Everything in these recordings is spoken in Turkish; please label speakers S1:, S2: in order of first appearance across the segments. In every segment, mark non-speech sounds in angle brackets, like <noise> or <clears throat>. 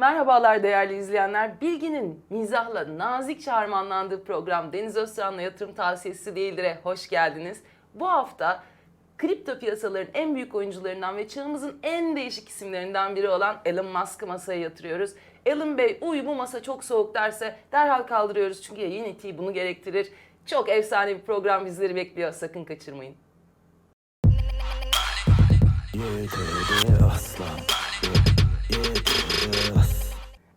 S1: Merhabalar değerli izleyenler. Bilginin mizahla nazikçe harmanlandığı program Deniz Özcan'la yatırım tavsiyesi değildir'e hoş geldiniz. Bu hafta kripto piyasaların en büyük oyuncularından ve çağımızın en değişik isimlerinden biri olan Elon Musk'ı masaya yatırıyoruz. Elon Bey uy bu masa çok soğuk derse derhal kaldırıyoruz çünkü yayın etiği bunu gerektirir. Çok efsane bir program bizleri bekliyor sakın kaçırmayın.
S2: Yedi aslan Yedi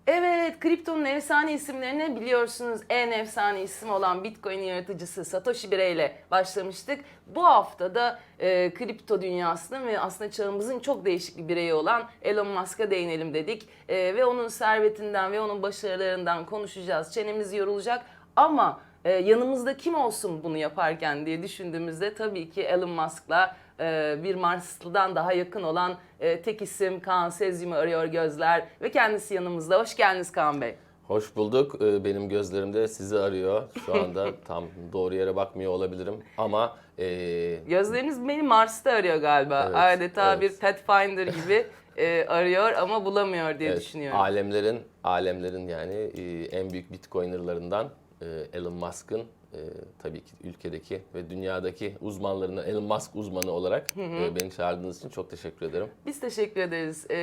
S1: Evet, kriptonun efsane isimlerini biliyorsunuz. En efsane isim olan Bitcoin yaratıcısı Satoshi Birey ile başlamıştık. Bu hafta da e, kripto dünyasının ve aslında çağımızın çok değişik bir bireyi olan Elon Musk'a değinelim dedik. E, ve onun servetinden ve onun başarılarından konuşacağız. Çenemiz yorulacak ama e, yanımızda kim olsun bunu yaparken diye düşündüğümüzde tabii ki Elon Musk'la e, bir Marslı'dan daha yakın olan e, tek isim Kaan Sezyum'u arıyor gözler ve kendisi yanımızda. Hoş geldiniz Kaan Bey.
S3: Hoş bulduk. Ee, Benim gözlerimde sizi arıyor. Şu anda <laughs> tam doğru yere bakmıyor olabilirim. Ama ee,
S1: Gözleriniz beni Mars'ta arıyor galiba.
S3: Evet,
S1: Adeta
S3: evet.
S1: bir Pathfinder gibi e, arıyor ama bulamıyor diye
S3: evet,
S1: düşünüyorum.
S3: alemlerin alemlerin yani en büyük bitcoinerlarından Elon Musk'ın ee, tabii ki ülkedeki ve dünyadaki uzmanlarından Elon Musk uzmanı olarak ee, beni çağırdığınız için çok teşekkür ederim.
S1: Biz teşekkür ederiz. E,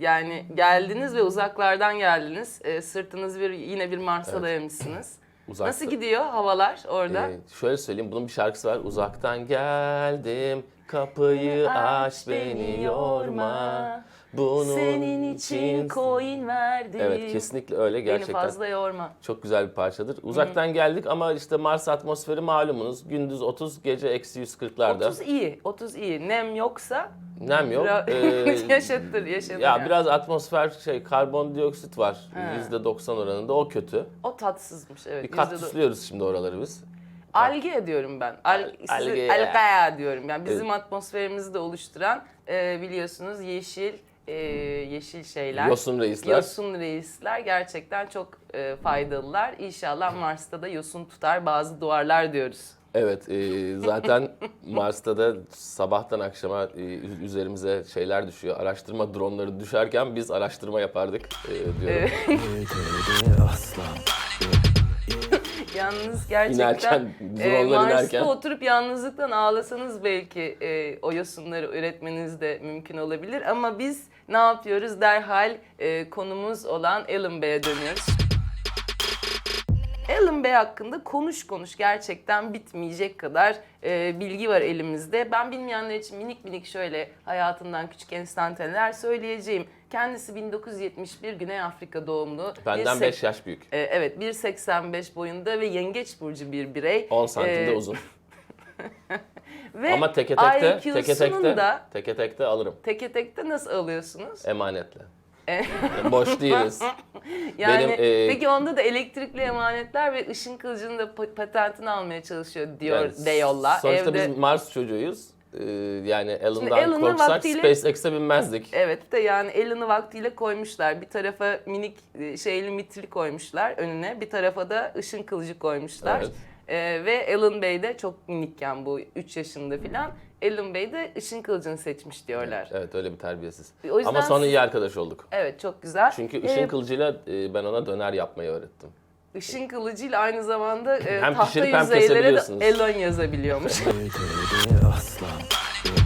S1: yani geldiniz ve uzaklardan geldiniz. E, sırtınız bir yine bir Mars'a
S3: Evet.
S1: dayamışsınız. <clears throat>
S3: Uzakta-
S1: Nasıl gidiyor havalar orada?
S3: Ee, şöyle söyleyeyim, bunun bir şarkısı var. Uzaktan geldim, kapıyı aç beni yorma. Bunun
S1: Senin için coin verdim.
S3: Evet, kesinlikle öyle
S1: Beni
S3: gerçekten.
S1: fazla yorma.
S3: Çok güzel bir parçadır. Uzaktan geldik ama işte Mars atmosferi malumunuz. Gündüz 30, gece eksi 140'larda.
S1: 30 iyi, 30 iyi. Nem yoksa
S3: Nem yok. Ee, <laughs>
S1: yaşatır, yaşatır.
S3: ya
S1: yani.
S3: biraz atmosfer şey karbondioksit var.
S1: He.
S3: %90 oranında o kötü.
S1: O tatsızmış evet.
S3: Bir
S1: do-
S3: kaktüslüyoruz şimdi oraları biz.
S1: Alge diyorum ben. Al,
S3: alge.
S1: algaya diyorum. Yani bizim atmosferimizi de oluşturan e, biliyorsunuz yeşil e, yeşil şeyler.
S3: Yosun reisler.
S1: Yosun reisler gerçekten çok e, faydalılar. İnşallah Mars'ta da yosun tutar bazı duvarlar diyoruz.
S3: Evet, e, zaten <laughs> Mars'ta da sabahtan akşama e, üzerimize şeyler düşüyor. Araştırma dronları düşerken biz araştırma yapardık e, diyorum.
S2: Aslan
S1: Yalnız <laughs> gerçekten
S3: İnerken,
S1: e, Mars'ta
S3: inerken.
S1: oturup yalnızlıktan ağlasanız belki e, o yosunları üretmeniz de mümkün olabilir. Ama biz ne yapıyoruz? Derhal e, konumuz olan Elon Bey'e dönüyoruz. Elon Bey hakkında konuş konuş gerçekten bitmeyecek kadar e, bilgi var elimizde. Ben bilmeyenler için minik minik şöyle hayatından küçük enstantaneler söyleyeceğim. Kendisi 1971 Güney Afrika doğumlu.
S3: Benden
S1: Bir
S3: 5
S1: sek-
S3: yaş büyük.
S1: e, Evet 1.85 boyunda ve yengeç burcu bir birey.
S3: 10 santim de
S1: E,
S3: uzun. <laughs>
S1: Ve
S3: Ama teke tekte, teke tekte,
S1: da
S3: teke tekte alırım.
S1: teke tekte nasıl alıyorsunuz?
S3: Emanetle.
S1: E- <laughs>
S3: Boş değiliz. <laughs>
S1: Yani
S3: Benim, e,
S1: peki onda da elektrikli emanetler ve ışın kılıcının da pa- patentini almaya çalışıyor diyor
S3: Yani
S1: Deyolla.
S3: Sonuçta
S1: Evde
S3: biz Mars çocuğuyuz. Ee, yani Elon'dan
S1: Elon'un
S3: korksak
S1: vaktiyle-
S3: SpaceX'e binmezdik.
S1: Evet de yani Elon'u vaktiyle koymuşlar. Bir tarafa minik e, şeyli mitril koymuşlar önüne. Bir tarafa da ışın kılıcı koymuşlar.
S3: Evet.
S1: Ee, ve Elon Bey de çok minikken bu 3 yaşında filan. Elon Bey de ışın kılıcını seçmiş diyorlar.
S3: Evet öyle bir terbiyesiz.
S1: O yüzden
S3: Ama sonra iyi arkadaş olduk.
S1: Evet çok güzel.
S3: Çünkü
S1: Ee,
S3: ışın kılıcıyla e, ben ona döner yapmayı öğrettim.
S1: Işın kılıcıyla aynı zamanda e,
S3: Hem
S1: tahta
S3: pişirip hem
S1: yüzeylere de
S3: kesebiliyorsunuz.
S1: Elon yazabiliyormuş. <laughs> <laughs>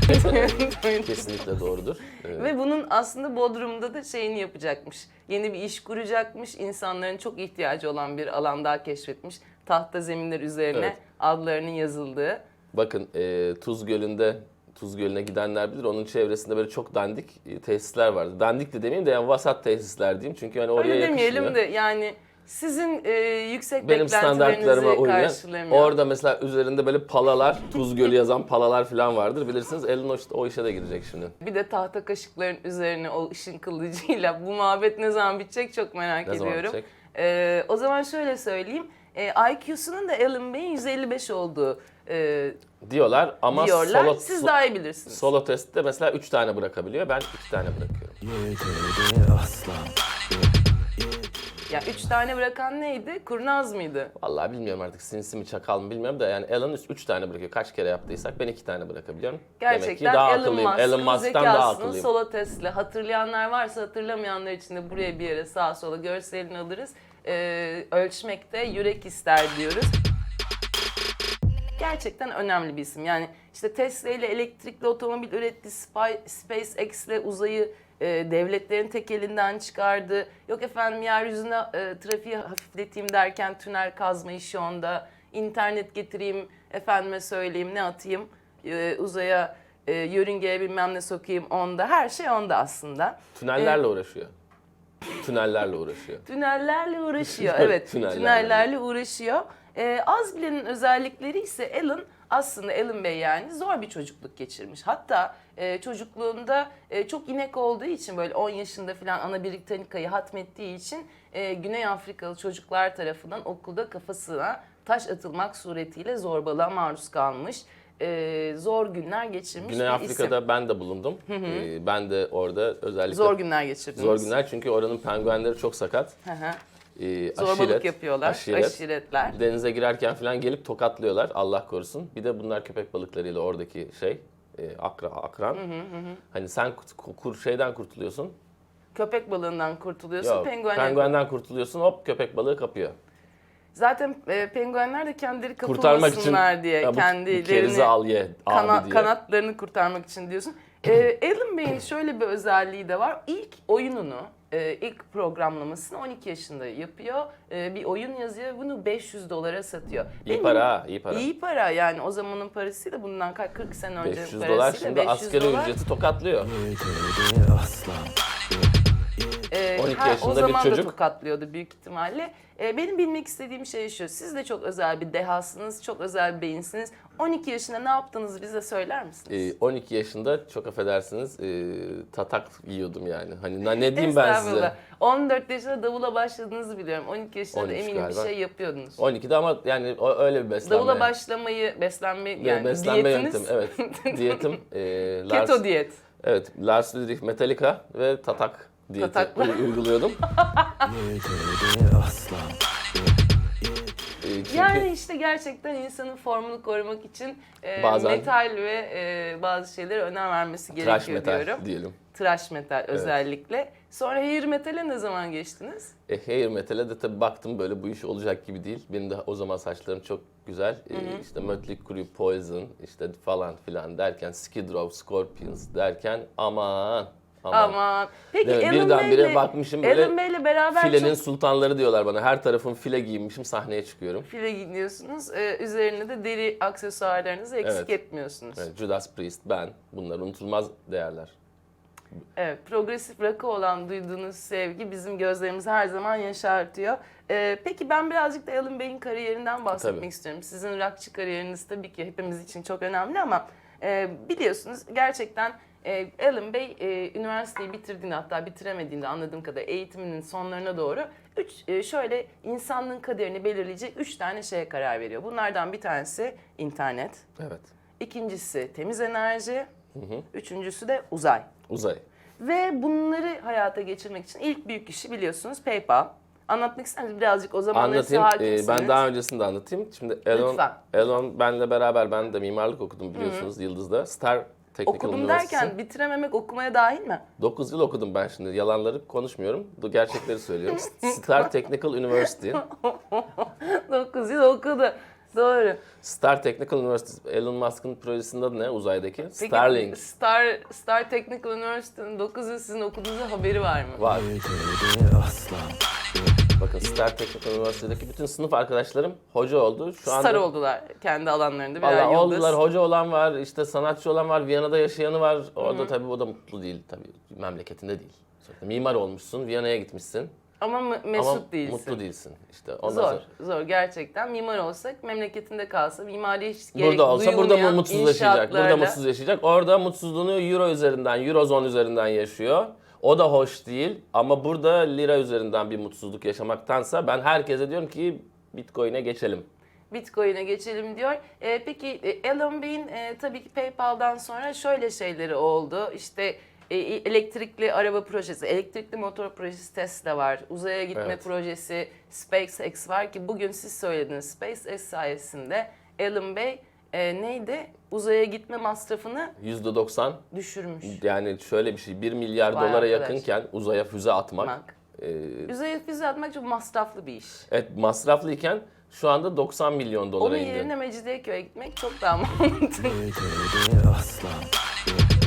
S1: <laughs>
S3: Kesinlikle doğrudur. Ee,
S1: Ve bunun aslında Bodrum'da da şeyini yapacakmış. Yeni bir iş kuracakmış. İnsanların çok ihtiyacı olan bir alan daha keşfetmiş. Tahta zeminler üzerine
S3: Evet.
S1: adlarının yazıldığı.
S3: Bakın e, Tuz Gölü'nde Tuz Gölü'ne gidenler bilir. Onun çevresinde böyle çok dandik e, tesisler vardı. Dandik de demeyeyim de yani vasat tesisler diyeyim. Çünkü hani oraya
S1: Öyle demeyelim
S3: yakışmıyor.
S1: de yani sizin e, yüksek
S3: Benim standartlarıma uymayan.
S1: karşılamıyor.
S3: Orada mesela üzerinde böyle palalar, Tuz Gölü yazan palalar falan vardır. Bilirsiniz Elon o, o işe de girecek şimdi.
S1: Bir de tahta kaşıkların üzerine o ışın kılıcıyla bu muhabbet ne zaman bitecek çok merak
S3: Ne zaman
S1: ediyorum.
S3: bitecek?
S1: Ee, o zaman şöyle söyleyeyim. Ee, IQ'sunun da Alan Bey'in 155 olduğu e,
S3: Diyorlar ama
S1: diyorlar.
S3: solo,
S1: Siz daha iyi bilirsiniz.
S3: solo testte mesela 3 tane bırakabiliyor. Ben 2 tane bırakıyorum.
S2: Yedi aslan
S1: Ya üç tane bırakan neydi? Kurnaz mıydı?
S3: Vallahi bilmiyorum artık sinsi mi çakal mı bilmiyorum da yani Elon 3 tane bırakıyor. Kaç kere yaptıysak ben 2 tane bırakabiliyorum. Demek ki
S1: Gerçekten
S3: daha
S1: Elon
S3: akıllıyım.
S1: Musk'ın
S3: Elon Musk'tan daha
S1: zekasının
S3: akıllıyım.
S1: sola Tesla. Hatırlayanlar varsa hatırlamayanlar için de buraya bir yere sağa sola görselini alırız. Ee, ölçmekte yürek ister diyoruz. Gerçekten önemli bir isim. Yani işte Tesla ile elektrikli otomobil üretti, Spy- SpaceX ile uzayı e, devletlerin tek elinden çıkardı. Yok efendim yeryüzüne e, trafiği hafifleteyim derken tünel kazma işi onda. İnternet getireyim, efendime söyleyeyim ne atayım e, uzaya e, yörüngeye bilmem ne sokayım onda. Her şey onda aslında.
S3: Tünellerle uğraşıyor. Tünellerle uğraşıyor.
S1: Tünellerle uğraşıyor. <laughs> Evet,
S3: Tünellerle.
S1: tünellerle uğraşıyor. Ee, az bilenin özellikleri ise Alan aslında Alan Bey yani zor bir çocukluk geçirmiş. Hatta e, çocukluğunda e, çok inek olduğu için böyle 10 yaşında falan Ana Britannica'yı hatmettiği için e, Güney Afrikalı çocuklar tarafından okulda kafasına taş atılmak suretiyle zorbalığa maruz kalmış. E, zor günler geçirmiş
S3: Güney
S1: bir
S3: Afrika'da
S1: isim.
S3: ben de bulundum. Ee, ben de orada özellikle
S1: Zor günler geçirdiniz.
S3: zor günler çünkü oranın penguenleri çok sakat.
S1: Hı hı. Zorbalık
S3: aşiret,
S1: yapıyorlar.
S3: aşiret.
S1: Aşiretler.
S3: Denize girerken falan gelip tokatlıyorlar Allah korusun. Bir de bunlar köpek balıklarıyla oradaki şey e, akra, akran. Hani sen kur, şeyden kurtuluyorsun.
S1: Köpek balığından kurtuluyorsun.
S3: Yok,
S1: Penguenler
S3: penguenden kurtuluyorsun hop köpek balığı kapıyor.
S1: Zaten e, penguenler de kendileri
S3: Kurtarmak için
S1: kapılmasınlar diye
S3: ya bu, bu
S1: kendilerini
S3: kerizi al ye
S1: kana-
S3: diye.
S1: kanatlarını kurtarmak için diyorsun. E, Alan Bey'in şöyle bir özelliği de var. İlk oyununu, e, ilk programlamasını 12 yaşında yapıyor. E, bir oyun yazıyor bunu 500 dolara satıyor.
S3: İyi
S1: Benim-
S3: para iyi para.
S1: İyi para yani o zamanın parasıyla bundan kaç- 40 sene önce
S3: 500
S1: parasıyla
S3: dolar şimdi
S1: 500
S3: asgari
S1: dolar.
S3: ücreti tokatlıyor.
S2: Aslan
S1: Ee,
S3: 12
S1: ha,
S3: yaşında
S1: o
S3: bir
S1: zaman
S3: çocuk.
S1: da tokatlıyordu büyük ihtimalle. Ee, benim bilmek istediğim şey şu. Siz de çok özel bir dehasınız, çok özel bir beyinsiniz. 12 yaşında ne yaptığınızı bize söyler misiniz?
S3: Ee, 12 yaşında çok affedersiniz e, tatak yiyordum yani. Hani na- ne diyeyim ben size?
S1: Estağfurullah. 14 yaşında davula başladığınızı biliyorum. 12 yaşında da
S3: 13
S1: eminim
S3: galiba.
S1: bir şey yapıyordunuz.
S3: 12'de ama yani o, öyle bir beslenme.
S1: Davula başlamayı, beslenme
S3: Yani
S1: yani
S3: beslenme
S1: diyetiniz.
S3: yöntemi evet. <laughs> Diyetim e,
S1: Keto diyet.
S3: Evet, Lars Ulrich Metallica ve tatak diyeti
S1: Tatakla.
S3: uy- <laughs> uyguluyordum.
S2: Yeter aslan
S3: E, çünkü
S1: Yani işte gerçekten insanın formunu korumak için e,
S3: Bazen-
S1: metal ve e, bazı şeylere önem vermesi
S3: trash
S1: gerekiyor
S3: metal
S1: diyorum.
S3: diyelim.
S1: Trash metal özellikle. Sonra hair metal'e ne zaman geçtiniz?
S3: E, hair metal'e de tabii baktım böyle bu iş olacak gibi değil. Benim de o zaman saçlarım çok güzel. E, işte Mötley Crüe, Poison işte falan filan derken Skid Row, Scorpions derken aman aman.
S1: Aman. Peki
S3: Değil mi?
S1: Alan
S3: Birdenbire
S1: Bey'le-
S3: bakmışım böyle
S1: Alan Bey'le beraber
S3: Filenin
S1: çok
S3: sultanları diyorlar bana. Her tarafım file giyinmişim sahneye çıkıyorum.
S1: file gidiyorsunuz. Ee, üzerine de deri aksesuarlarınızı eksik
S3: Evet.
S1: etmiyorsunuz. Evet.
S3: Evet, Judas Priest, ben. Bunlar unutulmaz değerler.
S1: progresif rock'a olan duyduğunuz sevgi bizim gözlerimizi her zaman yaşartıyor. Ee, peki ben birazcık da Alan Bey'in kariyerinden bahsetmek
S3: Tabii.
S1: istiyorum. Sizin rockçı kariyeriniz tabii ki hepimiz için çok önemli ama e, biliyorsunuz gerçekten e, Alan Bey e, üniversiteyi bitirdiğinde hatta bitiremediğinde anladığım kadar eğitiminin sonlarına doğru üç, e, şöyle insanlığın kaderini belirleyecek üç tane şeye karar veriyor. Bunlardan bir tanesi internet,
S3: Evet.
S1: ikincisi temiz enerji, üçüncüsü de uzay.
S3: Uzay.
S1: Ve bunları hayata geçirmek için ilk büyük işi biliyorsunuz PayPal. Anlatmak ister misiniz birazcık o zamanları
S3: Anlatayım. Ee,
S1: hakimsiniz.
S3: ben daha öncesinde anlatayım. Şimdi Elon,
S1: Lütfen.
S3: Elon benle beraber ben de mimarlık okudum biliyorsunuz Yıldız'da. Star Technical
S1: Okudum derken bitirememek okumaya dahil mi?
S3: 9 yıl okudum ben şimdi. Yalanları konuşmuyorum. Bu gerçekleri söylüyorum. <laughs> Star Technical University. <laughs>
S1: 9 yıl okudu. Doğru.
S3: Star Technical University. Elon Musk'ın projesinin adı ne uzaydaki?
S1: Peki,
S3: Starlink.
S1: Star, Star Technical University'nin 9 yıl sizin okuduğunuzda haberi var mı?
S3: Var.
S2: Aslan
S3: Bakın Star Technical Üniversitesi'deki bütün sınıf arkadaşlarım hoca oldu. Şu anda
S1: Star oldular kendi alanlarında birer
S3: Valla
S1: yıldız.
S3: oldular. Hoca olan var, işte sanatçı olan var, Viyana'da yaşayanı var. Orada tabii o da mutlu değil tabii. Memleketinde değil. Sonuçta mimar olmuşsun, Viyana'ya gitmişsin.
S1: Ama m- mesut
S3: ama
S1: değilsin.
S3: mutlu değilsin. İşte ondan
S1: Zor,
S3: sonra
S1: zor gerçekten. Mimar olsak memleketinde kalsa, mimari hiç gerek
S3: burada olsa burada
S1: duyulmayan
S3: mı mutsuz yaşayacak? Burada
S1: inşaatlarla-
S3: mutsuz yaşayacak. Orada mutsuzluğunu euro üzerinden, eurozone üzerinden yaşıyor. O da hoş değil ama burada lira üzerinden bir mutsuzluk yaşamaktansa ben herkese diyorum ki Bitcoin'e geçelim.
S1: Bitcoin'e geçelim diyor. E, peki e, Elon Bey'in e, tabii ki PayPal'dan sonra şöyle şeyleri oldu. İşte e, elektrikli araba projesi, elektrikli motor projesi Tesla var. Uzaya gitme
S3: Evet.
S1: projesi SpaceX var ki bugün siz söylediniz. SpaceX sayesinde Elon Bey e, neydi? Uzaya gitme masrafını
S3: %90
S1: düşürmüş.
S3: yani şöyle bir şey 1 milyar
S1: Vay
S3: dolara
S1: arkadaş.
S3: yakınken uzaya füze atmak.
S1: Bak.
S3: e,
S1: Uzaya füze atmak çok masraflı bir iş.
S3: evet masraflıyken şu anda 90 milyon dolara
S1: Onun
S3: indi.
S1: yerine Mecidiyeköy'e gitmek çok daha <laughs> mantıklı.
S2: Aslan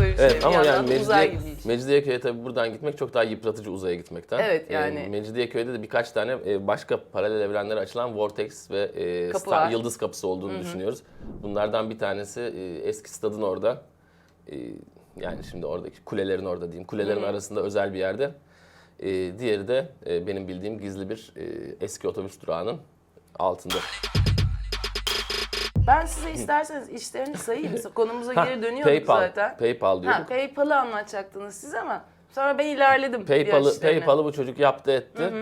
S1: Böyle bir şey.
S3: Evet
S1: Bir
S3: ama yani
S1: uzay
S3: Mecidiye,
S1: gibi iş.
S3: Mecidiyeköy'e tabii buradan gitmek çok daha yıpratıcı uzaya gitmekten.
S1: Evet,
S3: Ee,
S1: yani.
S3: Mecidiyeköy'de de birkaç tane e, başka paralel evrenlere açılan Vortex ve e, Star-. Yıldız Kapısı olduğunu düşünüyoruz. Bunlardan bir tanesi e, eski stadın orada. E, yani şimdi oradaki kulelerin orada diyeyim. Kulelerin arasında özel bir yerde. E, diğeri de e, benim bildiğim gizli bir e, eski otobüs durağının altında.
S1: Ben size isterseniz işlerini sayayım. <laughs> Konumuza
S3: Ha,
S1: geri dönüyorduk
S3: PayPal,
S1: zaten.
S3: PayPal
S1: Ha,
S3: diyorduk.
S1: PayPal'ı anlatacaktınız siz ama sonra ben ilerledim. diğer
S3: PayPal'ı
S1: işlerine.
S3: PayPal'ı bu çocuk yaptı etti.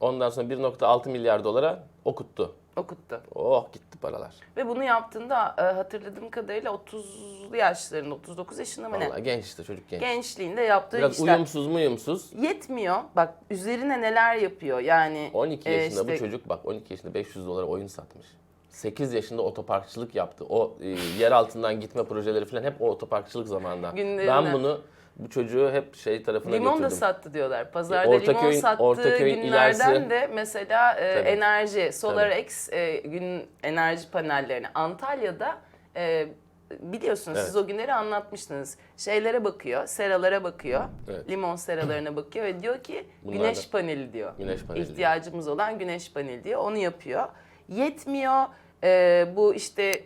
S3: Ondan sonra 1.6 milyar dolara okuttu.
S1: okuttu.
S3: Oh gitti paralar.
S1: Ve bunu yaptığında e, hatırladığım kadarıyla 30'lu yaşlarında, 39 yaşında mı ne?
S3: Vallahi genç işte çocuk genç.
S1: Gençliğinde yaptığı
S3: Biraz
S1: işler.
S3: uyumsuz muyumsuz.
S1: Yetmiyor. Bak üzerine neler yapıyor yani.
S3: 12
S1: e,
S3: yaşında bu
S1: işte
S3: çocuk bak 12 yaşında 500 dolara oyun satmış. 8 yaşında otoparkçılık yaptı. O e, yer altından gitme projeleri falan hep o otoparkçılık zamanında.
S1: Günlerine.
S3: Ben bunu bu çocuğu hep şey tarafına
S1: Limon da
S3: götürdüm.
S1: sattı diyorlar. Pazarda
S3: Ortaköy'ün-
S1: limon sattığı
S3: Ortaköy'ün
S1: günlerden
S3: ilerisi-
S1: de mesela e,
S3: Tabii.
S1: enerji, SolarX e, gün enerji panellerini Antalya'da e, biliyorsunuz
S3: Evet.
S1: siz o günleri anlatmıştınız. Şeylere bakıyor, seralara bakıyor.
S3: Evet.
S1: Limon seralarına bakıyor ve diyor ki
S3: Bunlar
S1: güneş
S3: da-
S1: paneli diyor.
S3: Güneş paneli diyor.
S1: İhtiyacımız olan güneş paneli diyor. Onu yapıyor. Yetmiyor. E, bu işte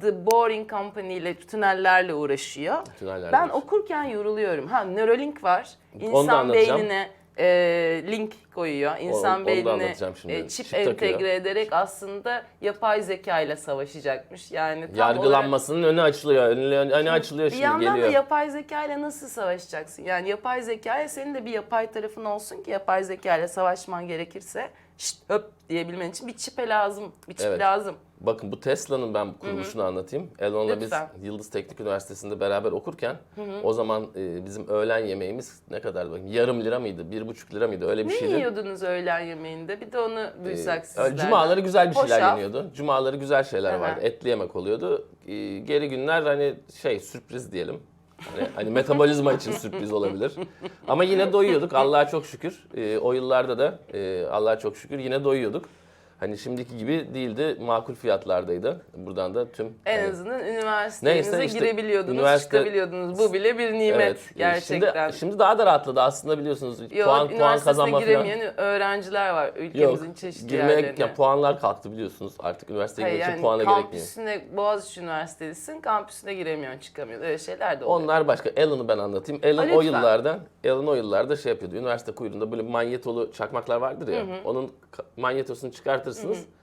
S1: The Boring Company ile tünellerle uğraşıyor.
S3: Tünellerle
S1: ben
S3: uğraşıyor.
S1: okurken yoruluyorum. Ha Neuralink var. İnsan beynine e, link koyuyor. İnsan
S3: da
S1: beynine
S3: şimdi.
S1: e, çip,
S3: Çip takıyor.
S1: entegre ederek aslında yapay zeka ile savaşacakmış. Yani tam olarak
S3: Yargılanmasının önü açılıyor. Önü, önü açılıyor
S1: bir
S3: şimdi
S1: yandan
S3: geliyor.
S1: da yapay zeka ile nasıl savaşacaksın? Yani yapay zekaya senin de bir yapay tarafın olsun ki yapay zeka ile savaşman gerekirse şşt höp diyebilmen için bir çipe lazım. Bir çip
S3: Evet.
S1: lazım.
S3: Bakın bu Tesla'nın ben kuruluşunu anlatayım. Elon'la biz
S1: Lütfen.
S3: Yıldız Teknik Üniversitesi'nde beraber okurken o zaman e, bizim öğlen yemeğimiz ne kadardı bakayım? Yarım lira mıydı? Bir buçuk lira mıydı? Öyle bir
S1: Ne
S3: şeydi.
S1: yiyordunuz öğlen yemeğinde? Bir de onu duysak
S3: Ee,
S1: sizlerden.
S3: Cumaları güzel bir şeyler
S1: Hoşaf.
S3: yeniyordu. Cumaları güzel şeyler
S1: Aha.
S3: vardı. Etli yemek oluyordu. Ee, Geri günler hani şey sürpriz diyelim. Hani, hani metabolizma için sürpriz olabilir. Ama yine doyuyorduk Allah'a çok şükür. Ee, o yıllarda da e, Allah'a çok şükür yine doyuyorduk. Hani şimdiki gibi değildi. Makul fiyatlardaydı. Buradan da tüm
S1: En
S3: hani-
S1: azından üniversitenize
S3: Neyse işte
S1: girebiliyordunuz,
S3: üniversite-
S1: çıkabiliyordunuz. Bu bile bir nimet
S3: Evet,
S1: gerçekten.
S3: Şimdi, şimdi daha da rahatladı aslında biliyorsunuz.
S1: Yok,
S3: puan puan kazanma falan.
S1: giremeyen öğrenciler var
S3: Yok,
S1: ülkemizin çeşitli
S3: girmeye
S1: yerlerine.
S3: ya, puanlar kalktı biliyorsunuz. Artık üniversiteye
S1: Hayır,
S3: girmek için
S1: yani
S3: puana gerekmiyor.
S1: kampüsüne, Boğaziçi Üniversitesi'sin, kampüsüne giremiyorsun, çıkamıyorsun. Öyle şeyler de oluyor.
S3: Onlar başka. Alan'ı ben anlatayım. Alan
S1: Ha,
S3: o yıllarda, Alan o yıllarda şey yapıyordu. Üniversite kuyruğunda böyle manyetolu çakmaklar vardır ya. Onun ka- manyetosunu çıkartırsınız.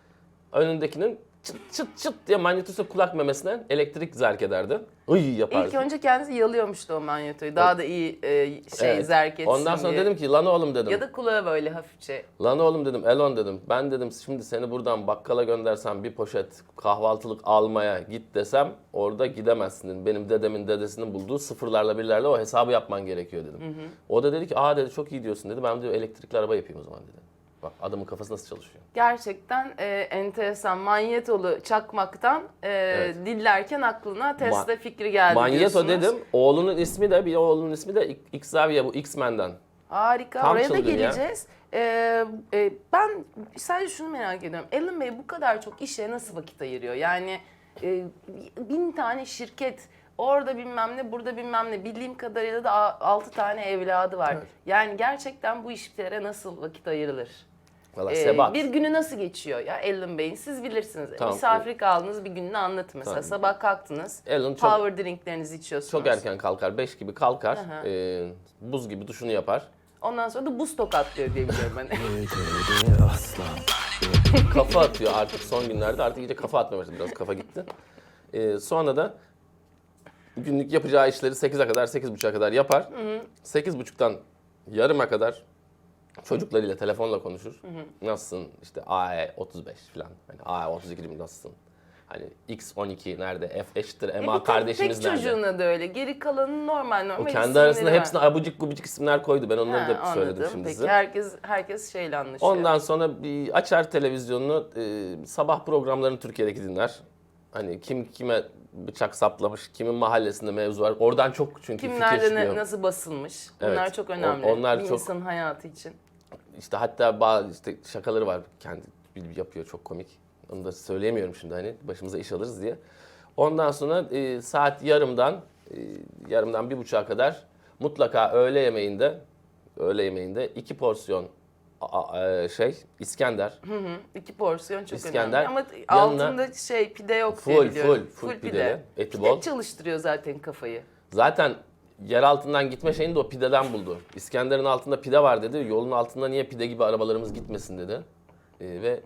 S3: Önündekinin çıt çıt çıt diye manyetosu kulak memesine elektrik zerk ederdi. Iy yapardı.
S1: İlk önce kendisi yalıyormuştu o manyetoyu. Daha da iyi e, şey
S3: Evet.
S1: zerk etsin
S3: Ondan sonra
S1: diye.
S3: dedim ki lan oğlum dedim.
S1: Ya da kulağı böyle hafifçe.
S3: Lan oğlum dedim Elon dedim. Ben dedim şimdi seni buradan bakkala göndersem bir poşet kahvaltılık almaya git desem orada gidemezsin dedim. Benim dedemin dedesinin bulduğu sıfırlarla birlerle o hesabı yapman gerekiyor dedim. O da dedi ki aa dedi çok iyi diyorsun dedi. Ben de elektrikli araba yapayım o zaman dedi. Bak adamın kafası nasıl çalışıyor.
S1: Gerçekten e, enteresan. Manyetolu çakmaktan e, dillerken aklına Tesla fikri geldi
S3: Manyeto
S1: diyorsunuz.
S3: dedim. Oğlunun ismi de bir oğlunun ismi de Xavier bu X-Men'den.
S1: Harika.
S3: Tam
S1: Oraya da geleceğiz. Ee, e, ben sadece şunu merak ediyorum. Alan Bey bu kadar çok işe nasıl vakit ayırıyor? Yani e, bin tane şirket, orada bilmem ne, burada bilmem ne. Bildiğim kadarıyla da altı tane evladı var. Yani gerçekten bu işlere nasıl vakit ayrılır?
S3: Valla
S1: Ee,
S3: sebat.
S1: bir günü nasıl geçiyor ya Alan Bey'in? Siz bilirsiniz.
S3: Tamam.
S1: Misafir kaldınız bir gününü anlatın mesela.
S3: Tamam.
S1: Sabah kalktınız.
S3: Alan çok,
S1: Power drinklerinizi içiyorsunuz.
S3: çok erken kalkar. 5 gibi kalkar.
S1: Aha.
S3: Ee, buz gibi duşunu yapar.
S1: Ondan sonra da buz tokatlıyor diye biliyorum ben. <laughs> <laughs>
S3: Kafa atıyor artık son günlerde. Artık iyice kafa atmaya başladı. Biraz kafa gitti. Ee, sonra da günlük yapacağı işleri 8'e kadar, 8.30'a kadar yapar. 8.30'dan yarıma kadar çocuklarıyla telefonla konuşur. Nasılsın? İşte AE 35 falan. Hani AE 32 gibi nasılsın? Hani X12 nerede? F eşittir
S1: E
S3: MA
S1: tek-
S3: kardeşimiz
S1: tek
S3: nerede?
S1: çocuğuna da öyle. Geri kalanı normal normal
S3: O kendi arasında
S1: var.
S3: hepsine abucik gubucik isimler koydu. Ben onları
S1: Ha,
S3: da söyledim
S1: anladım.
S3: şimdi
S1: Peki
S3: size.
S1: herkes herkes şeyle anlaşıyor.
S3: Ondan sonra bir açar televizyonunu, e, sabah programlarını Türkiye'deki dinler. Hani kim kime bıçak saplamış, kimin mahallesinde mevzu var. Oradan çok çünkü
S1: Kimlerde
S3: fikir
S1: ne-
S3: çıkıyor.
S1: nasıl basılmış.
S3: Evet.
S1: çok
S3: O-
S1: önemli.
S3: onlar
S1: bir
S3: çok-
S1: insanın hayatı için.
S3: İşte hatta bazı işte şakaları var kendi yapıyor çok komik. Onu da söyleyemiyorum şimdi hani başımıza iş alırız diye. Ondan sonra e, saat yarımdan e, yarımdan bir buçuğa kadar mutlaka öğle yemeğinde öğle yemeğinde iki porsiyon a- a- e, şey İskender.
S1: Hı hı. İki porsiyon çok
S3: İskender,
S1: önemli. Ama
S3: yanına-
S1: altında şey pide yok diye
S3: Full
S1: biliyorum.
S3: full full pideli, eti
S1: Pide
S3: bol.
S1: çalıştırıyor zaten kafayı.
S3: Zaten yer altından gitme şeyini de o pideden buldu. İskender'in altında pide var dedi. Yolun altında niye pide gibi arabalarımız gitmesin dedi. E, ve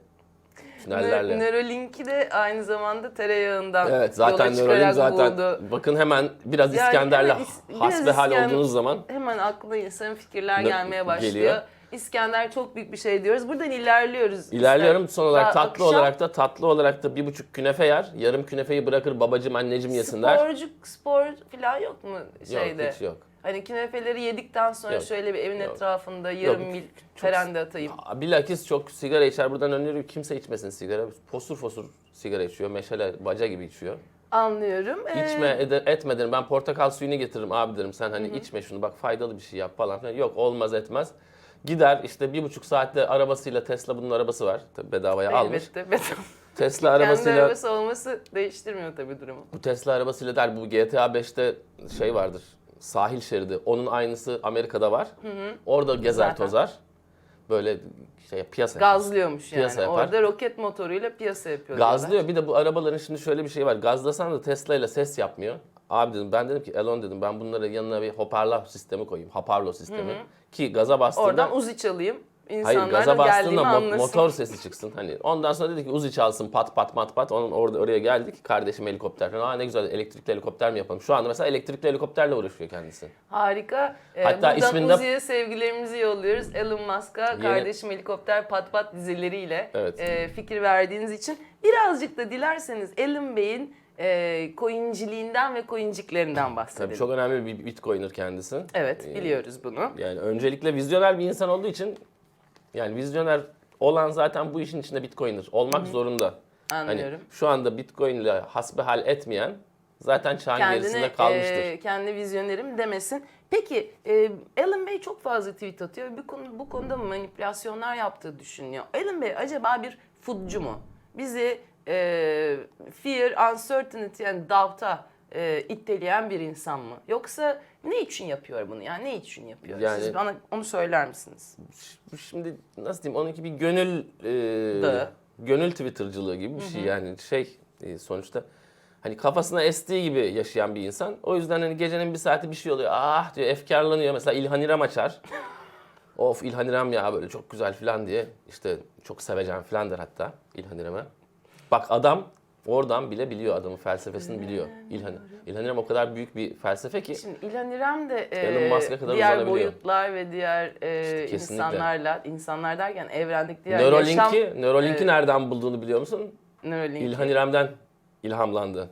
S3: tünellerle.
S1: Nö- Nörolink'i de aynı zamanda tereyağından
S3: Evet zaten
S1: yola
S3: zaten
S1: buldu.
S3: bakın hemen biraz
S1: Yani
S3: İskender'le
S1: evet, is- biraz
S3: hasbihal
S1: İskender-
S3: olduğunuz zaman
S1: Hemen aklına insanın fikirler
S3: Ne-
S1: gelmeye başlıyor.
S3: geliyor.
S1: İskender çok büyük bir şey diyoruz. Buradan ilerliyoruz.
S3: ilerliyorum. Son olarak
S1: Daha
S3: tatlı
S1: akşam
S3: olarak da tatlı olarak da bir buçuk künefe yer. Yarım künefeyi bırakır babacım anneciğim yesinler.
S1: Sporcu spor falan yok mu şeyde?
S3: Yok hiç yok.
S1: Hani künefeleri yedikten sonra
S3: Yok.
S1: şöyle bir evin
S3: Yok.
S1: etrafında yarım
S3: Yok.
S1: mil ferende atayım.
S3: Bilakis çok sigara içer. Buradan öneriyorum kimse içmesin sigara. Fosur fosur sigara içiyor. Meşale baca gibi içiyor.
S1: Anlıyorum. Ee,
S3: İçme ede, etme derim. Ben portakal suyunu getiririm abi derim. Sen hani içme şunu bak faydalı bir şey yap falan filan. Yok olmaz etmez. Gider işte bir buçuk saatte arabasıyla Tesla bunun arabası var. Tabii bedavaya almış.
S1: Elbette.
S3: Tesla
S1: Kendi
S3: arabasıyla
S1: arabası olması değiştirmiyor tabii durumu.
S3: bu Tesla arabasıyla der bu GTA 5'te şey vardır. Sahil şeridi. Onun aynısı Amerika'da var. Orada gezer
S1: Zaten.
S3: tozar. Böyle şey piyasa. yapar.
S1: Gazlıyormuş yani.
S3: Piyasa yapar.
S1: Orada roket motoruyla piyasa yapıyor.
S3: Gazlıyor. Bir de bu arabaların şimdi şöyle bir şey var. Gazlasan da Tesla ile ses yapmıyor. Abi dedim ben dedim ki Elon dedim ben bunlara yanına bir hoparlör sistemi koyayım. Hoparlör sistemi. Ki gaza bastığında
S1: Oradan uzi çalayım.
S3: Hayır
S1: İnsanlar
S3: gaza
S1: da geldiğimi
S3: bastığında mo-
S1: anlasın.
S3: motor sesi çıksın. Hani ondan sonra dedi ki Uzi çalsın pat pat pat pat. Onun orada oraya geldik. Kardeşim helikopter. Aa ne güzel elektrikli helikopter mi yapalım? Şu anda mesela elektrikli helikopterle uğraşıyor kendisi.
S1: Harika. Ee,
S3: Hatta
S1: buradan
S3: isminde-
S1: Uzi'ye sevgilerimizi yolluyoruz. Elon Musk'a kardeşim helikopter pat pat dizileriyle
S3: Evet.
S1: e, fikir verdiğiniz için. Birazcık da dilerseniz Elon Bey'in e, coinciliğinden ve coinciklerinden bahsedelim.
S3: Tabii çok önemli bir bitcoiner kendisi.
S1: Evet
S3: Ee,
S1: biliyoruz bunu.
S3: Yani öncelikle vizyoner bir insan olduğu için yani vizyoner olan zaten bu işin içinde bitcoiner olmak zorunda.
S1: Anlıyorum.
S3: Hani şu anda bitcoin ile hasbihal etmeyen zaten çağın gerisinde
S1: kendine
S3: kalmıştır.
S1: e, kendi vizyonerim demesin. Peki e, Alan Bey çok fazla tweet atıyor. Bu, konu, bu konuda manipülasyonlar yaptığı düşünüyor. Alan Bey acaba bir foodcu mu? Bizi e, fear, uncertainty and doubt'a e, itteleyen bir insan mı? Yoksa ne için yapıyor bunu? Yani ne için yapıyor?
S3: Yani-
S1: Siz bana onu söyler misiniz?
S3: Şimdi nasıl diyeyim onunki bir gönül e,
S1: Dağı.
S3: gönül twittercılığı gibi bir şey yani şey e, sonuçta hani kafasına estiği gibi yaşayan bir insan. O yüzden hani gecenin bir saati bir şey oluyor. Ah diyor efkarlanıyor. Mesela İlhan İrem açar. of İlhan İrem ya böyle çok güzel falan diye. işte çok sevecen falan der hatta İlhan İrem'e. Bak adam oradan bile biliyor adamın felsefesini biliyor. İlhan, İlhan İrem o kadar büyük bir felsefe ki.
S1: Şimdi İlhan İrem de e,
S3: kadar
S1: diğer boyutlar ve diğer e,
S3: kesinlikle.
S1: insanlarla, insanlar derken evrendeki diğer yaşam...
S3: Neuralink'i, Neuralink'i
S1: e,
S3: nereden bulduğunu biliyor musun?
S1: Neuralink
S3: İlhan İrem'den ilhamlandı.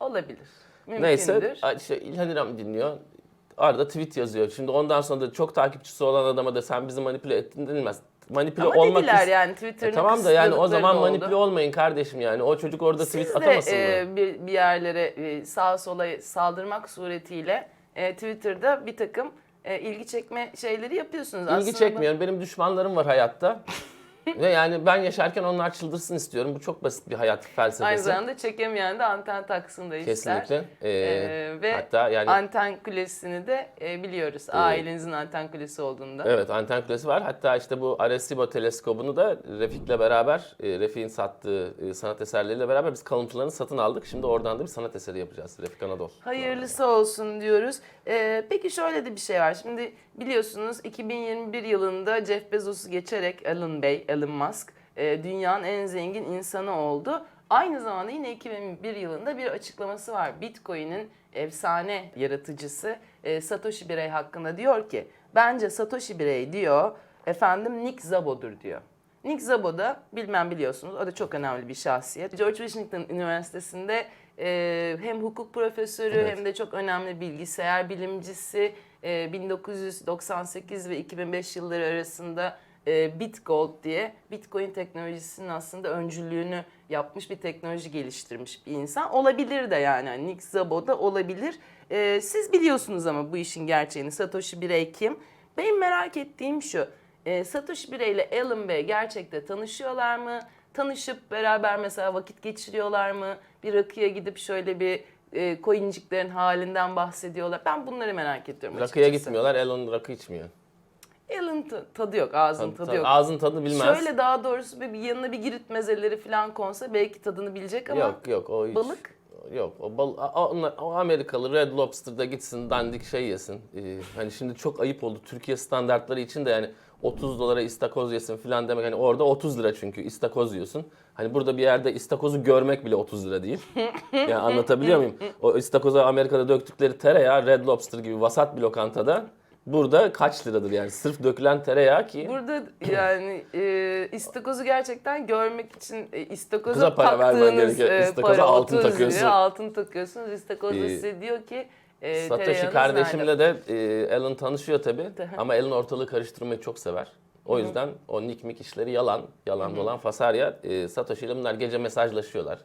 S1: olabilir. Mümkündür.
S3: Neyse işte İlhan İrem dinliyor. Arada tweet yazıyor. Şimdi ondan sonra da çok takipçisi olan adama da sen bizi manipüle ettin denilmez. Manipüle
S1: Ama
S3: olmak
S1: dediler yani
S3: E
S1: Twitter'ın
S3: tamam da yani o zaman
S1: da
S3: manipüle
S1: oldu.
S3: olmayın kardeşim yani. O çocuk orada tweet
S1: Siz
S3: atamasın
S1: de
S3: mı?
S1: e, bir, bir yerlere e, sağa sola saldırmak suretiyle e, Twitter'da bir takım e, ilgi çekme şeyleri yapıyorsunuz.
S3: İlgi
S1: Aslında
S3: çekmiyorum. Benim düşmanlarım var hayatta. <laughs> Ve yani ben yaşarken onlar çıldırsın istiyorum. Bu çok basit bir hayat felsefesi.
S1: Aynı zamanda çekemeyen de anten taksın da ister.
S3: Kesinlikle. Ee,
S1: E, ve
S3: hatta yani
S1: anten kulesini de e, biliyoruz. Ailenizin anten kulesi olduğunda.
S3: Evet anten kulesi var. Hatta işte bu Arecibo teleskobunu da Refik'le beraber, e, Refik'in sattığı e, sanat eserleriyle beraber biz kalıntılarını satın aldık. Şimdi oradan da bir sanat eseri yapacağız. Refik Anadolu.
S1: Hayırlısı olsun diyoruz. Ee, peki şöyle de bir şey var. Şimdi biliyorsunuz 2021 yılında Jeff Bezos'u geçerek Elon Bey, Elon Musk e, dünyanın en zengin insanı oldu. Aynı zamanda yine 2001 yılında bir açıklaması var. Bitcoin'in efsane yaratıcısı e, Satoshi Birey hakkında diyor ki bence Satoshi Birey diyor efendim Nick Szabo'dur diyor. Nick Szabo da bilmem biliyorsunuz o da çok önemli bir şahsiyet. George Washington Üniversitesi'nde e, hem hukuk profesörü
S3: Evet.
S1: hem de çok önemli bilgisayar bilimcisi. E, 1998 ve 2005 yılları arasında e, BitGold diye Bitcoin teknolojisinin aslında öncülüğünü yapmış bir teknoloji geliştirmiş bir insan. Olabilir de yani hani Nick Szabo da olabilir. E, siz biliyorsunuz ama bu işin gerçeğini Satoshi Birey kim? Benim merak ettiğim şu. E, Satoshi Birey ile Alan Bey gerçekte tanışıyorlar mı? Tanışıp beraber mesela vakit geçiriyorlar mı? Bir rakıya gidip şöyle bir e, coinciklerin halinden bahsediyorlar. Ben bunları merak ediyorum
S3: Rakıya
S1: açıkçası.
S3: gitmiyorlar. Elon rakı içmiyor.
S1: Ta- tadı yok, ağzın
S3: Tadı-
S1: tadı,
S3: tadı-
S1: yok.
S3: Ağzın tadı bilmez.
S1: Şöyle daha doğrusu bir bir yanına bir girit mezeleri falan konsa belki tadını bilecek ama
S3: Yok yok o hiç.
S1: balık?
S3: Yok o, bal, o, o Amerikalı Red Lobster'da gitsin dandik şey yesin. Ee, hani şimdi çok ayıp oldu Türkiye standartları için de yani 30 dolara istakoz yesin falan demek hani orada 30 lira çünkü istakoz yiyorsun. Hani burada bir yerde istakozu görmek bile 30 lira değil. <laughs> yani anlatabiliyor muyum? O istakoza Amerika'da döktükleri tereyağı Red Lobster gibi vasat bir lokantada burada kaç liradır yani sırf dökülen tereyağı ki
S1: Burada yani e, istakozu gerçekten görmek için e, istakoza
S3: Kıza para vermen
S1: taktığınız
S3: gerekiyor.
S1: e,
S3: İstakoza
S1: para
S3: altın
S1: 30 lira,
S3: takıyorsun.
S1: altın takıyorsunuz. İstakoz da size diyor ki e,
S3: Satoshi
S1: tereyağınız
S3: kardeşimle
S1: nerede?
S3: de e, Alan tanışıyor
S1: hı.
S3: Ama Alan ortalığı karıştırmayı çok sever. O yüzden o nick mik işleri yalan. Yalan dolan fasarya. E, Satoshi ile bunlar gece mesajlaşıyorlar.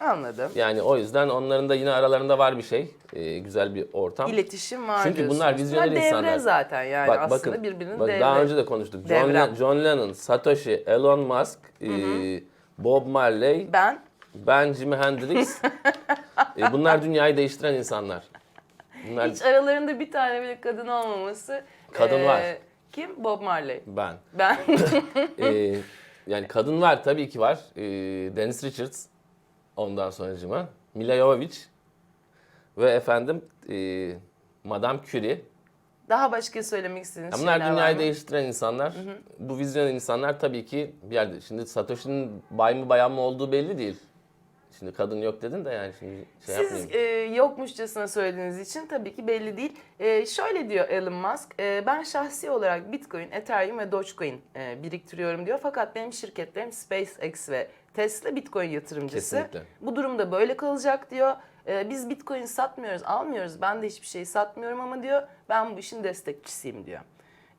S1: Anladım.
S3: Yani o yüzden onların da yine aralarında var bir şey. E, güzel bir ortam.
S1: İletişim var
S3: Çünkü
S1: diyorsunuz.
S3: bunlar vizyoner
S1: devre
S3: insanlar.
S1: zaten yani
S3: Bak,
S1: aslında
S3: bakın,
S1: birbirinin
S3: bak,
S1: devre.
S3: Daha önce de konuştuk. John,
S1: Devrem.
S3: John Lennon, Satoshi, Elon Musk, e, Bob Marley,
S1: Ben
S3: ben Jimi Hendrix. <laughs> E, bunlar dünyayı değiştiren insanlar. Bunlar
S1: hiç aralarında bir tane bile kadın olmaması.
S3: Kadın
S1: e,
S3: var.
S1: Kim? Bob Marley.
S3: ben.
S1: Ben.
S3: Ee, <laughs> yani kadın var tabii ki var. Ee, Dennis Richards ondan sonracıma. Mila Jovovich ve efendim e, Madame Curie.
S1: Daha başka söylemek istediğiniz
S3: Ya Bunlar
S1: şeyler var
S3: dünyayı
S1: mı?
S3: değiştiren insanlar. Bu vizyon insanlar tabii ki bir yerde. Şimdi Satoshi'nin bay mı bayan mı olduğu belli değil. Şimdi kadın yok dedin de yani şimdi şey
S1: Siz
S3: yapmayayım.
S1: e, yokmuşçasına söylediğiniz için tabii ki belli değil. E, şöyle diyor Elon Musk, e, ben şahsi olarak Bitcoin, Ethereum ve Dogecoin e, biriktiriyorum diyor. Fakat benim şirketlerim SpaceX ve Tesla Bitcoin yatırımcısı.
S3: Kesinlikle.
S1: Bu durumda böyle kalacak diyor. E, biz Bitcoin satmıyoruz, almıyoruz. Ben de hiçbir şey satmıyorum ama diyor ben bu işin destekçisiyim diyor.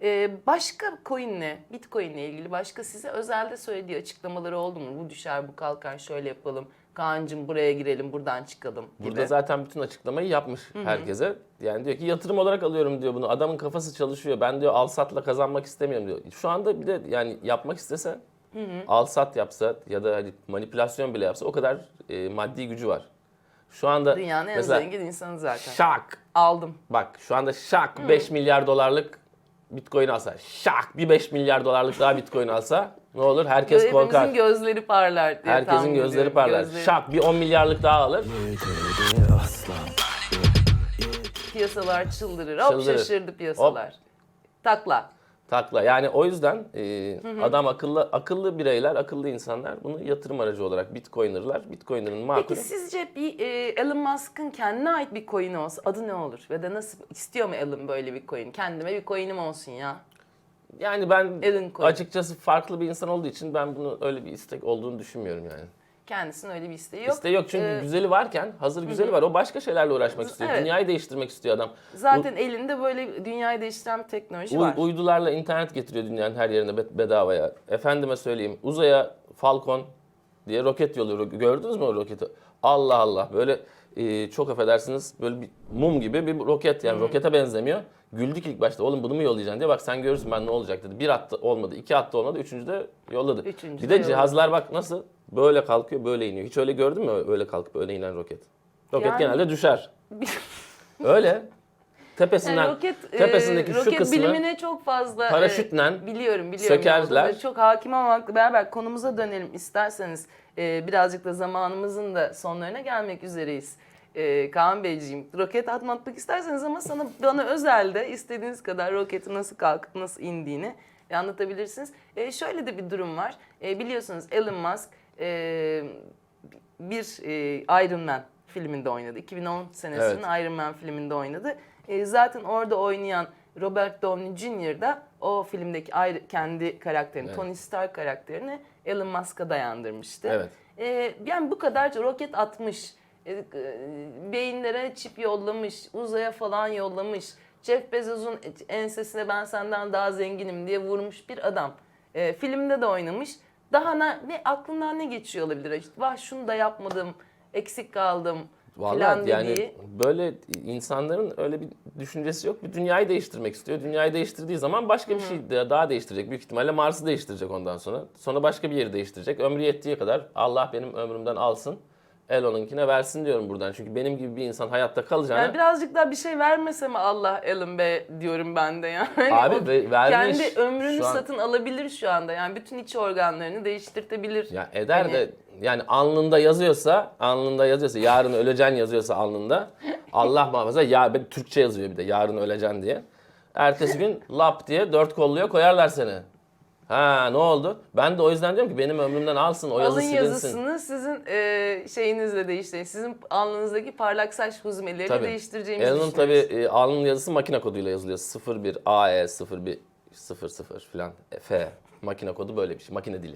S1: E, başka coinle, Bitcoin'le ilgili başka size özelde söylediği açıklamaları oldu mu? Bu düşer, bu kalkar, şöyle yapalım. Kaan'cığım buraya girelim, buradan çıkalım gibi.
S3: Burada zaten bütün açıklamayı yapmış herkese. Yani diyor ki yatırım olarak alıyorum diyor bunu. Adamın kafası çalışıyor. Ben diyor al satla kazanmak istemiyorum diyor. Şu anda bir de yani yapmak istese al sat yapsa ya da hani manipülasyon bile yapsa o kadar e, maddi gücü var. Şu anda
S1: Dünyanın en
S3: mesela
S1: zengin insanı zaten.
S3: şak
S1: Aldım.
S3: bak şu anda şak 5 milyar dolarlık Bitcoin alsa şak bir 5 milyar dolarlık daha Bitcoin alsa ne olur herkes
S1: Hepimizin
S3: korkar.
S1: gözleri parlar diye
S3: Herkesin
S1: tahmin
S3: gözleri
S1: ediyorum.
S3: parlar.
S1: Gözleri-
S3: Şak bir 10 milyarlık daha alır.
S1: Piyasalar çıldırır. Hop
S3: Çıldırır.
S1: şaşırdı piyasalar. Takla.
S3: Takla. Yani o yüzden e, adam akıllı akıllı bireyler, akıllı insanlar bunu yatırım aracı olarak Bitcoiner'lar. Bitcoiner'ın makulü.
S1: Peki sizce bir e, Elon Musk'ın kendine ait bir coin olsa adı ne olur? Ve de nasıl istiyor mu Elon böyle bir coin? Kendime bir coin'im olsun ya.
S3: Yani ben
S1: Elon coin.
S3: açıkçası farklı bir insan olduğu için ben bunu öyle bir istek olduğunu düşünmüyorum yani.
S1: Kendisinin öyle bir isteği yok.
S3: İsteği yok çünkü
S1: Ee,
S3: güzeli varken hazır güzeli var. O başka şeylerle uğraşmak istiyor.
S1: Evet.
S3: Dünyayı değiştirmek istiyor adam.
S1: Zaten elinde böyle dünyayı değiştiren bir teknoloji
S3: Uy-
S1: var.
S3: uydularla internet getiriyor dünyanın her yerine be- bedavaya. Efendime söyleyeyim uzaya Falcon diye roket yolluyor. Gördünüz mü o roketi? Allah Allah böyle e, çok affedersiniz böyle bir mum gibi bir roket yani rokete benzemiyor. Güldük ilk başta oğlum bunu mu yollayacaksın diye bak sen görürsün ben ne olacak dedi. Bir hatta olmadı, iki hatta olmadı, üçüncü de yolladı.
S1: Üçüncü
S3: bir
S1: de
S3: de cihazlar bak nasıl böyle kalkıyor böyle iniyor. Hiç öyle gördün mü öyle kalkıp öyle inen roket? Roket
S1: Yani-
S3: genelde düşer. <laughs> öyle. Tepesinden,
S1: Yani roket, e,
S3: tepesindeki şu
S1: roket
S3: kısmı
S1: bilimine çok fazla
S3: paraşütle
S1: e, biliyorum biliyorum.
S3: sökerler.
S1: Çok hakim olmakla beraber konumuza dönelim isterseniz. E, birazcık da zamanımızın da sonlarına gelmek üzereyiz. E, Kaan Beyciğim roket atmak isterseniz ama sana bana özelde istediğiniz kadar roketi nasıl kalkıp nasıl indiğini anlatabilirsiniz. E, şöyle de bir durum var. E, biliyorsunuz Elon Musk e, bir e, Iron Man filminde oynadı. 2010 senesinin Iron Man filminde oynadı. E, zaten orada oynayan Robert Downey Jr. da o filmdeki ayrı kendi karakterini,
S3: Evet.
S1: Tony Stark karakterini Elon Musk'a dayandırmıştı.
S3: Evet.
S1: Ee, yani bu kadar roket atmış, e, e, beyinlere çip yollamış, uzaya falan yollamış. Jeff Bezos'un ensesine ben senden daha zenginim diye vurmuş bir adam. Ee, filmde de oynamış. Daha ne, ne aklından ne geçiyor olabilir? İşte, Vah şunu da yapmadım, eksik kaldım
S3: Vallahi yani
S1: dediği.
S3: böyle insanların öyle bir düşüncesi yok. Bir dünyayı değiştirmek istiyor. Dünyayı değiştirdiği zaman başka bir şey de- daha değiştirecek. Büyük ihtimalle Mars'ı değiştirecek ondan sonra. Sonra başka bir yeri değiştirecek. Ömrü yettiği kadar Allah benim ömrümden alsın. Elon'unkine versin diyorum buradan. Çünkü benim gibi bir insan hayatta kalacağına...
S1: Yani birazcık daha bir şey vermese mi Allah Elon Bey diyorum ben de yani. <laughs>
S3: Abi ve- vermiş.
S1: Kendi ömrünü
S3: Şu an-
S1: satın alabilir şu anda. Yani bütün iç organlarını değiştirtebilir.
S3: Ya eder
S1: Hani-
S3: de yani alnında yazıyorsa, alnında yazıyorsa, yarın öleceksin yazıyorsa alnında. <laughs> Allah muhafaza ya ben Türkçe yazıyor bir de yarın öleceksin diye. Ertesi gün lap diye dört kolluya koyarlar seni. Ha ne oldu? Ben de o yüzden diyorum ki benim ömrümden alsın o yazı
S1: Alın
S3: silinsin.
S1: yazısını sizin e, şeyinizle değiştirin. Sizin alnınızdaki parlak saç huzmeleri
S3: Tabii.
S1: değiştireceğimizi
S3: Elon'un
S1: düşünüyoruz.
S3: tabi alnın yazısı makine koduyla yazılıyor. 01 AE 01 00 falan F makine kodu böyle bir şey. Makine dili.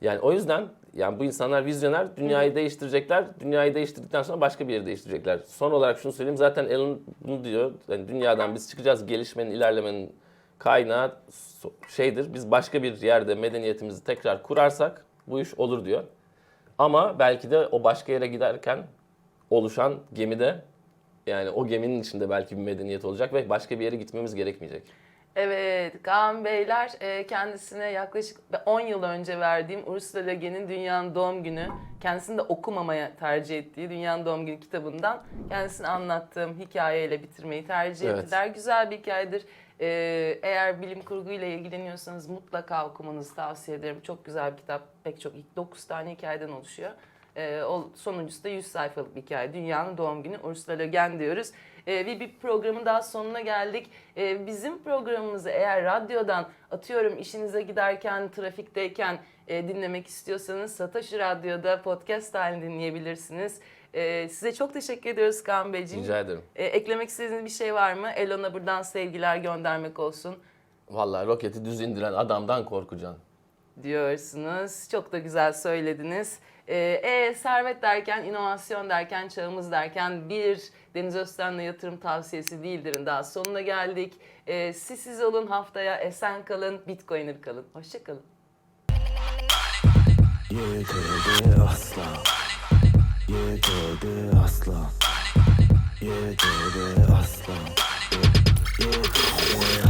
S3: Yani o yüzden yani bu insanlar vizyoner dünyayı değiştirecekler. Dünyayı değiştirdikten sonra başka bir yeri değiştirecekler. Son olarak şunu söyleyeyim zaten Elon bunu diyor. Yani dünyadan biz çıkacağız. Gelişmenin, ilerlemenin kaynağı şeydir. Biz başka bir yerde medeniyetimizi tekrar kurarsak bu iş olur diyor. Ama belki de o başka yere giderken oluşan gemide yani o geminin içinde belki bir medeniyet olacak ve başka bir yere gitmemiz gerekmeyecek.
S1: Evet, Kaan Beyler e, kendisine yaklaşık 10 yıl önce verdiğim Ursula Le Guin'in Dünyanın Doğum Günü, kendisini de okumamaya tercih ettiği Dünyanın Doğum Günü kitabından kendisine anlattığım hikayeyle bitirmeyi tercih
S3: Evet.
S1: ettiler. Güzel bir hikayedir. E, eğer bilim kurguyla ilgileniyorsanız mutlaka okumanızı tavsiye ederim. Çok güzel bir kitap, pek çok, 9 tane hikayeden oluşuyor. E, o sonuncusu da 100 sayfalık bir hikaye. Dünyanın Doğum Günü Ursula Le Guin diyoruz. E, bir, bir programın daha sonuna geldik. E, bizim programımızı eğer radyodan atıyorum işinize giderken, trafikteyken e, dinlemek istiyorsanız Satoshi Radyo'da podcast halinde dinleyebilirsiniz. E, size çok teşekkür ediyoruz Kaan Beyciğim.
S3: Rica ederim.
S1: E, eklemek istediğiniz bir şey var mı? Elon'a buradan sevgiler göndermek olsun
S3: Vallahi roketi düz indiren adamdan korkacaksın.
S1: diyorsunuz. Çok da güzel söylediniz. Ee, e, servet derken, inovasyon derken, çağımız derken bir Deniz Özten'le yatırım tavsiyesi değildirin. Daha sonuna geldik. Ee, siz siz olun haftaya esen kalın, bitcoiner kalın. Hoşçakalın.
S2: YTD aslan. YTD aslan. YTD aslan.